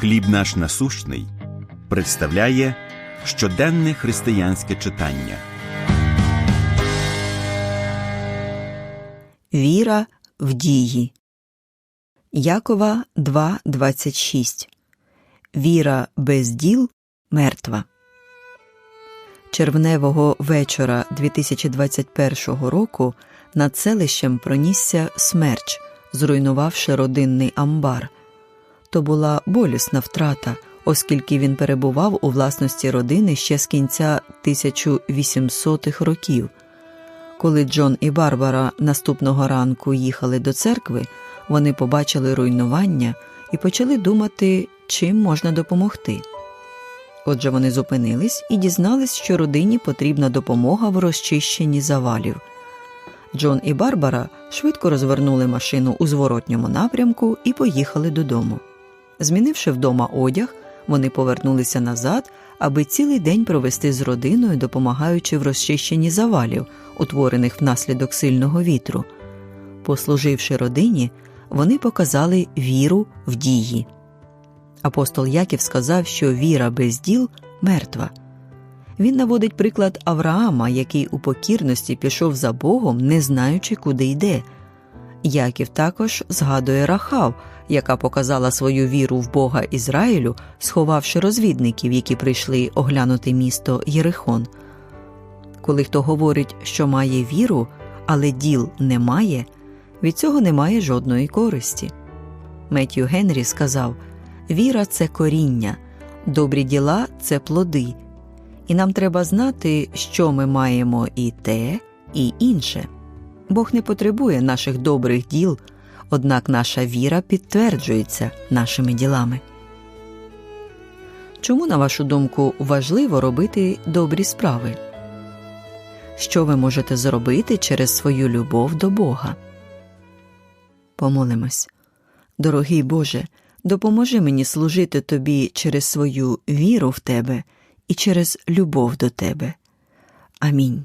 Хліб наш насущний представляє щоденне християнське читання. Віра в дії. Якова 2.26. Віра без діл мертва. Червневого вечора 2021 року над селищем пронісся смерч, зруйнувавши родинний амбар. То була болісна втрата, оскільки він перебував у власності родини ще з кінця 1800-х років. Коли Джон і Барбара наступного ранку їхали до церкви, вони побачили руйнування і почали думати, чим можна допомогти. Отже, вони зупинились і дізнались, що родині потрібна допомога в розчищенні завалів. Джон і Барбара швидко розвернули машину у зворотньому напрямку і поїхали додому. Змінивши вдома одяг, вони повернулися назад, аби цілий день провести з родиною, допомагаючи в розчищенні завалів, утворених внаслідок сильного вітру. Послуживши родині, вони показали віру в дії. Апостол Яків сказав, що віра без діл мертва. Він наводить приклад Авраама, який у покірності пішов за Богом, не знаючи, куди йде. Яків також згадує Рахав, яка показала свою віру в Бога Ізраїлю, сховавши розвідників, які прийшли оглянути місто Єрихон. Коли хто говорить, що має віру, але діл немає, від цього немає жодної користі. Меттю Генрі сказав віра це коріння, добрі діла це плоди, і нам треба знати, що ми маємо і те, і інше. Бог не потребує наших добрих діл, однак наша віра підтверджується нашими ділами. Чому, на вашу думку, важливо робити добрі справи? Що ви можете зробити через свою любов до Бога? Помолимось. Дорогий Боже, допоможи мені служити Тобі через свою віру в Тебе і через любов до Тебе. Амінь.